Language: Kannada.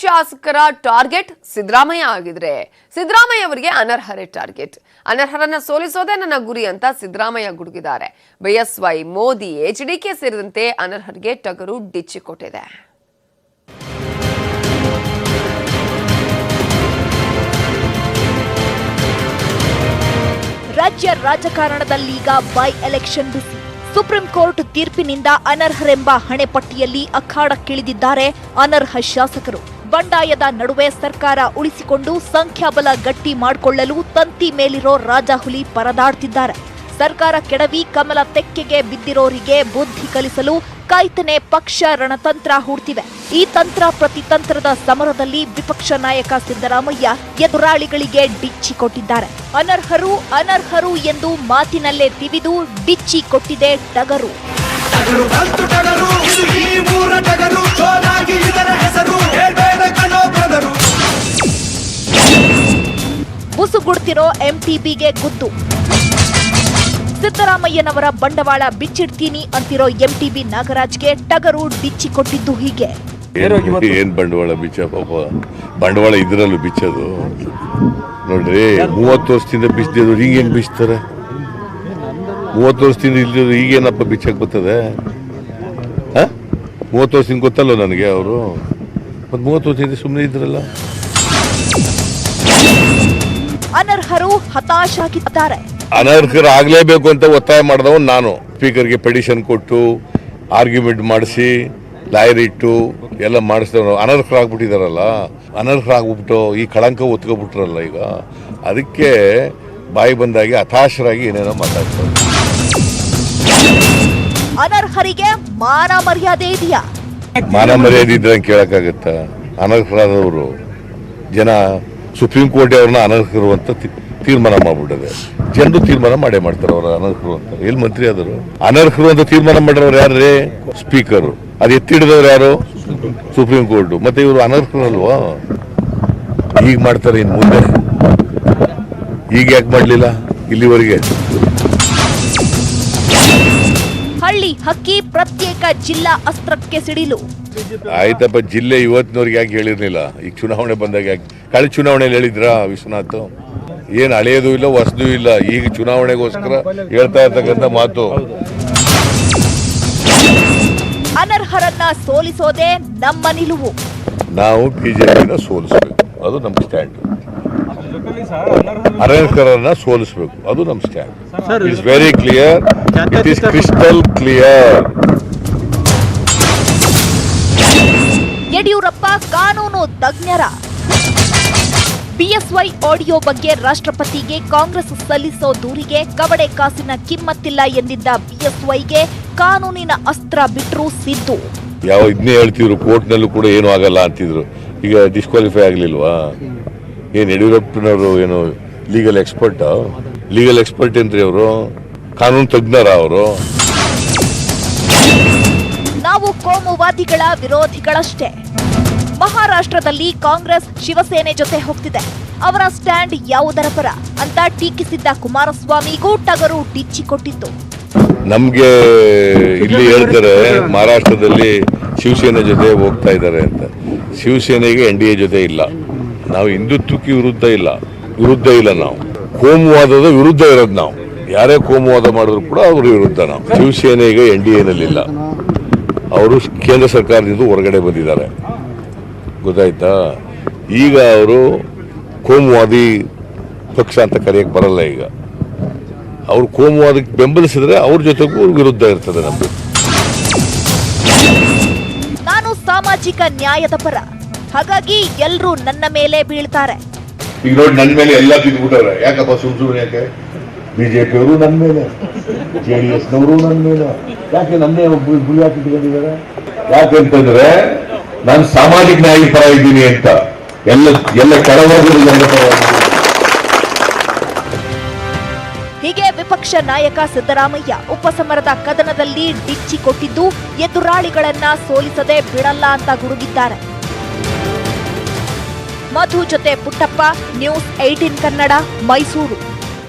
ಶಾಸಕರ ಟಾರ್ಗೆಟ್ ಸಿದ್ದರಾಮಯ್ಯ ಆಗಿದ್ರೆ ಸಿದ್ದರಾಮಯ್ಯ ಅವರಿಗೆ ಅನರ್ಹರೇ ಟಾರ್ಗೆಟ್. ಅನರ್ಹರನ್ನ ಸೋಲಿಸೋದೇ ನನ್ನ ಗುರಿ ಅಂತ Siddaramaiah ಗುಡುಗಿದ್ದಾರೆ. BSY Modi, H D K ಸೇರಿದಂತೆ ಅನರ್ಹರಿಗೆ ಟಗರು ಕೊಟ್ಟಿದೆ. ರಾಜ್ಯ ರಾಜಕಾರಣದಲ್ಲೀಗ ಬೈ ಎಲೆಕ್ಷನ್ ಬಿಸಿ. ಸುಪ್ರೀಂ ಕೋರ್ಟ್ ತೀರ್ಪಿನಿಂದ ಅನರ್ಹರೆಂಬ ಹಣೆಪಟ್ಟಿಯಲ್ಲಿ ಅಖಾಡಕ್ಕಿಳಿದಿದ್ದಾರೆ ಅನರ್ಹ ಶಾಸಕರು. ಬಂಡಾಯದ ನಡುವೆ ಸರ್ಕಾರ ಉಳಿಸಿಕೊಂಡು ಸಂಖ್ಯಾಬಲ ಗಟ್ಟಿ ಮಾಡಿಕೊಳ್ಳಲು ತಂತಿ ಮೇಲಿರೋ ರಾಜಹುಲಿ ಪರದಾಡ್ತಿದ್ದಾರೆ. ಸರ್ಕಾರ ಕೆಡವಿ ಕಮಲ ತೆಕ್ಕೆಗೆ ಬಿದ್ದಿರೋರಿಗೆ ಬುದ್ಧಿ ಕಲಿಸಲು ಕಾಯ್ತನೆ ಪಕ್ಷ ರಣತಂತ್ರ ಹೂಡ್ತಿವೆ ಈ ತಂತ್ರ ಪ್ರತಿತಂತ್ರದ ಸಮರದಲ್ಲಿ ವಿಪಕ್ಷ ನಾಯಕ ಸಿದ್ದರಾಮಯ್ಯ ಎದುರಾಳಿಗಳಿಗೆ ಡಿಚ್ಚಿ ಕೊಟ್ಟಿದ್ದಾರೆ. ಅನರ್ಹರು ಅನರ್ಹರು ಎಂದು ಮಾತಿನಲ್ಲೇ ತಿವಿದು ಡಿಚ್ಚಿ ಕೊಟ್ಟಿದೆ ಟಗರು. ಬುಸುಗುಡ್ತಿರೋ ಎಂಟಿಬಿಗೆ ಗುದ್ದು. ಸಿದ್ದರಾಮಯ್ಯನವರ ಬಂಡವಾಳ ಬಿಚ್ಚಿಡ್ತೀನಿ ಅಂತಿರೋ ಎಂಟಿಬಿ ನಾಗರಾಜ್ಗೆ ಟಗರು ಡಿಚ್ಚಿ ಕೊಟ್ಟಿದ್ದು ಹೀಗೆ. ಏನ್ ಏನ್ ಬಂಡವಾಳ ಬಿಚ್ಚ ಪಾಪ? ಬಂಡವಾಳ ಇದ್ರಲ್ಲೂ ಬಿಚ್ಚದು. ನೋಡ್ರಿ ಮೂವತ್ತು ವರ್ಷದಿಂದ ಬಿಚ್ಚದಿದ್ರು ಈಗ ಹೆಂಗ್ ಬಿಚ್ತಾರೆ? ಮೂವತ್ತು ವರ್ಷದಿಂದ ಇಲ್ದಿದ್ರು ಈಗೇನಪ್ಪ ಬಿಚ್ಚಕ್ ಬರ್ತದೆ? ಹ? ಮೂವತ್ತು ವರ್ಷದಿಂದ ಗೊತ್ತಲ್ಲ ನನಗೆ ಅವರು? ಮತ್ ಮೂವತ್ತು ವರ್ಷದಿಂದ ಸುಮ್ಮನೆ ಇದ್ರಲ್ಲ? ಅನರ್ಹರು ಹತಾಶಾಗಿದ್ದಾರೆ ಅನರ್ಹರಾಗಲೇಬೇಕು ಅಂತ ಒತ್ತಾಯ ಮಾಡಿದವನು ನಾನು. ಸ್ಪೀಕರ್ಗೆ ಪೆಟಿಷನ್ ಕೊಟ್ಟು ಆರ್ಗ್ಯುಮೆಂಟ್ ಮಾಡಿಸಿ ಲಾಯರ್ ಇಟ್ಟು ಎಲ್ಲ ಮಾಡಿಸಿದವರು ಅನರ್ಹರಾಗ್ಬಿಟ್ಟಿದಾರಲ್ಲ. ಅನರ್ಹರಾಗ್ಬಿಟ್ಟು ಈ ಕಳಂಕ ಒತ್ಕೊಬಿಟ್ರಲ್ಲ ಈಗ. ಅದಕ್ಕೆ ಬಾಯಿ ಬಂದಾಗಿ ಹತಾಶರಾಗಿ ಏನೇನೋ ಮಾತಾಡ್ತಾರೆ. ಅನರ್ಹರಿಗೆ ಮಾನ ಮರ್ಯಾದೆ ಇದೆಯಾ? ಮಾನ ಮರ್ಯಾದೆ ಇದ್ರೆ ಕೇಳಕ್ಕಾಗತ್ತ? ಅನರ್ಹರಾದವರು. ಜನ ಸುಪ್ರೀಂ ಕೋರ್ಟ್ ಅವ್ರನ್ನ ಅನರ್ಹರು ಅಂತ ತಿ- ತೀರ್ಮಾನ ಮಾಡಿಬಿಟ್ಟಿದೆ. ಜನರು ತೀರ್ಮಾನ ಮಾಡೇ ಮಾಡ್ತಾರೆ ಅವರು ಅನರ್ಹರು ಅಂತ. ಎಲ್ಲಿ ಮಂತ್ರಿ ಆದರು? ಅನರ್ಹರು ಅಂತ ತೀರ್ಮಾನ ಮಾಡಿರೋರು ಯಾರೇ ಸ್ಪೀಕರ್. ಅದು ಎತ್ತಿಡಿದವ್ರು ಯಾರು? Supreme court. ಮತ್ತೆ ಇವರು ಅನರ್ಹರಲ್ವಾ? ಈಗ ಮಾಡ್ತಾರೆ ಇನ್ನು ಮುಂದೆ. ಈಗ ಯಾಕೆ ಮಾಡಲಿಲ್ಲ? ಇಲ್ಲಿವರೆಗೆ. ಹಕ್ಕಿ ಪ್ರತ್ಯೇಕ ಜಿಲ್ಲಾ ಅಸ್ತ್ರಕ್ಕೆ ಸಿಡಿಲು. ಆಯ್ತಪ್ಪ ಜಿಲ್ಲೆ ಇವತ್ತಿನವ್ರಿಗೆ ಯಾಕೆ ಹೇಳಿರ್ಲಿಲ್ಲ? ಈಗ ಚುನಾವಣೆ ಬಂದಾಗ ಯಾಕೆ? ಕಳೆ ಚುನಾವಣೆಯಲ್ಲಿ ಹೇಳಿದ್ರಾ ವಿಶ್ವನಾಥ್? ಏನು ಹಳೆಯದು ಇಲ್ಲ ಹೊಸದು ಇಲ್ಲ. ಈಗ ಚುನಾವಣೆಗೋಸ್ಕರ ಹೇಳ್ತಾ ಇರ್ತಕ್ಕಂಥ ಮಾತು. ಅನರ್ಹರನ್ನ ಸೋಲಿಸೋದೇ ನಮ್ಮ ನಿಲುವು. ನಾವು ಬಿಜೆಪಿನ ಸೋಲಿಸಬೇಕು. ಅದು ನಮ್ಮ ಸ್ಟ್ಯಾಂಡ್. ಅನರ್ಹರನ್ನ ಸೋಲಿಸಬೇಕು. ಅದು ನಮ್ಮ stand. It's very clear it is crystal clear Yediyurappa ಕಾನೂನು ತಜ್ಞರ. ಬಿಎಸ್ವೈ ಆಡಿಯೋ ಬಗ್ಗೆ ರಾಷ್ಟ್ರಪತಿಗೆ ಕಾಂಗ್ರೆಸ್ ಸಲ್ಲಿಸೋ ದೂರಿಗೆ ಕವಡೆ ಕಾಸಿನ ಕಿಮ್ಮತ್ತಿಲ್ಲ ಎಂದಿದ್ದ ಬಿಎಸ್ವೈಗೆ ಕಾನೂನಿನ ಅಸ್ತ್ರ ಬಿಟ್ರು ಸಿದ್ದು. ಯಾವ ಇದನ್ನೇ ಹೇಳ್ತಿದ್ರು ಕೋರ್ಟ್ನಲ್ಲೂ ಕೂಡ ಏನು ಆಗಲ್ಲ ಅಂತಿದ್ರು. ಈಗ ಡಿಸ್ಕ್ವಾಲಿಫೈ ಆಗಲಿಲ್ವಾ? ಏನು ಯಡಿಯೂರಪ್ಪನವರು ಏನು ಲೀಗಲ್ ಎಕ್ಸ್ಪರ್ಟ್ ಲೀಗಲ್ ಎಕ್ಸ್ಪರ್ಟ್ ಏನ್ರಿ ಅವರು? ಕಾನೂನು ತಜ್ಞರ ಅವರು. ನಾವು ಕೋಮುವಾದಿಗಳ ವಿರೋಧಿಗಳಷ್ಟೇ. ಮಹಾರಾಷ್ಟ್ರದಲ್ಲಿ ಕಾಂಗ್ರೆಸ್ ಶಿವಸೇನೆ ಜೊತೆ ಹೋಗ್ತಿದೆ. ಅವರ ಸ್ಟ್ಯಾಂಡ್ ಯಾವುದರ ಪರ ಅಂತ ಟೀಕಿಸಿದ್ದ ಕುಮಾರಸ್ವಾಮಿಗೂ ಟಗರು ಡಿಚ್ಚಿ ಕೊಟ್ಟಿತ್ತು ನಮ್ಗೆ ಇಲ್ಲಿ ಹೇಳ್ತಾರೆ ಮಹಾರಾಷ್ಟ್ರದಲ್ಲಿ ಶಿವಸೇನೆ ಜೊತೆ ಹೋಗ್ತಾ ಇದ್ದಾರೆ ಅಂತ. ಶಿವಸೇನೆಗೆ ಎನ್ ಡಿ ಎ ಜೊತೆ ಇಲ್ಲ. ನಾವು ಹಿಂದುತ್ವಕ್ಕೆ ವಿರುದ್ಧ ಇಲ್ಲ. ವಿರುದ್ಧ ಇಲ್ಲ ನಾವು. ಕೋಮುವಾದದ ವಿರುದ್ಧ ಇರೋದು ನಾವು. ಯಾರೇ ಕೋಮುವಾದ ಮಾಡಿದ್ರು ಕೂಡ ಅವರು ವಿರುದ್ಧ ನಾವು ಈಗ ಎನ್ ಡಿ ಎನಲ್ಲಿಲ್ಲ. ಅವರು ಕೇಂದ್ರ ಸರ್ಕಾರದಿಂದ ಹೊರಗಡೆ ಬಂದಿದ್ದಾರೆ. ಗೊತ್ತಾಯ್ತಾ? ಈಗ ಅವರು ಕೋಮುವಾದಿ ಪಕ್ಷ ಅಂತ ಕರೆಯಕ್ಕೆ ಬರಲ್ಲ ಈಗ. ಅವರು ಕೋಮುವಾದಕ್ಕೆ ಬೆಂಬಲಿಸಿದ್ರೆ ಅವ್ರ ಜೊತೆಗೂ ವಿರುದ್ಧ ಇರ್ತದೆ ನಮ್ದು ನಾನು ಸಾಮಾಜಿಕ ನ್ಯಾಯದ ಪರ. ಹಾಗಾಗಿ ಎಲ್ಲರೂ ನನ್ನ ಮೇಲೆ ಬೀಳ್ತಾರೆ. ಈಗ ನೋಡಿ ನನ್ನ ಮೇಲೆ ಎಲ್ಲ ಬಿದ್ದುಬಿಟ್ಟವ್ರೆ ಯಾಕಪ್ಪ ಸುಮ್ ಸುಮ್ಮನೆ ಯಾಕೆ? ಬಿಜೆಪಿ ಅವರು ನನ್ನ ಮೇಲೆ, ಜೆ ಡಿ ಎಸ್ ನವರು ನನ್ನ ಮೇಲೆ. ಯಾಕೆ ನನ್ನೇ ಗುಳಿ ಯಾಕೆ ಯಾಕೆಂತಂದ್ರೆ ನಾನು ಸಾಮಾಜಿಕ ನ್ಯಾಯ ಪರ ಇದ್ದೀನಿ ಅಂತ. ಎಲ್ಲ ಎಲ್ಲ ಕೆಳವರ್ಗದ ಜನರ ಹೀಗೆ ವಿಪಕ್ಷ ನಾಯಕ ಸಿದ್ದರಾಮಯ್ಯ ಉಪಸಮರದ ಕದನದಲ್ಲಿ ಡಿಚ್ಚಿ ಕೊಟ್ಟಿದ್ದು ಎದುರಾಳಿಗಳನ್ನ ಸೋಲಿಸದೆ ಬಿಡಲ್ಲ ಅಂತ ಗುಡುಗಿದ್ದಾರೆ. ಮಧು ಜೊತೆ ಪುಟ್ಟಪ್ಪ, ನ್ಯೂಸ್ ಏಟೀನ್ ಕನ್ನಡ, ಮೈಸೂರು.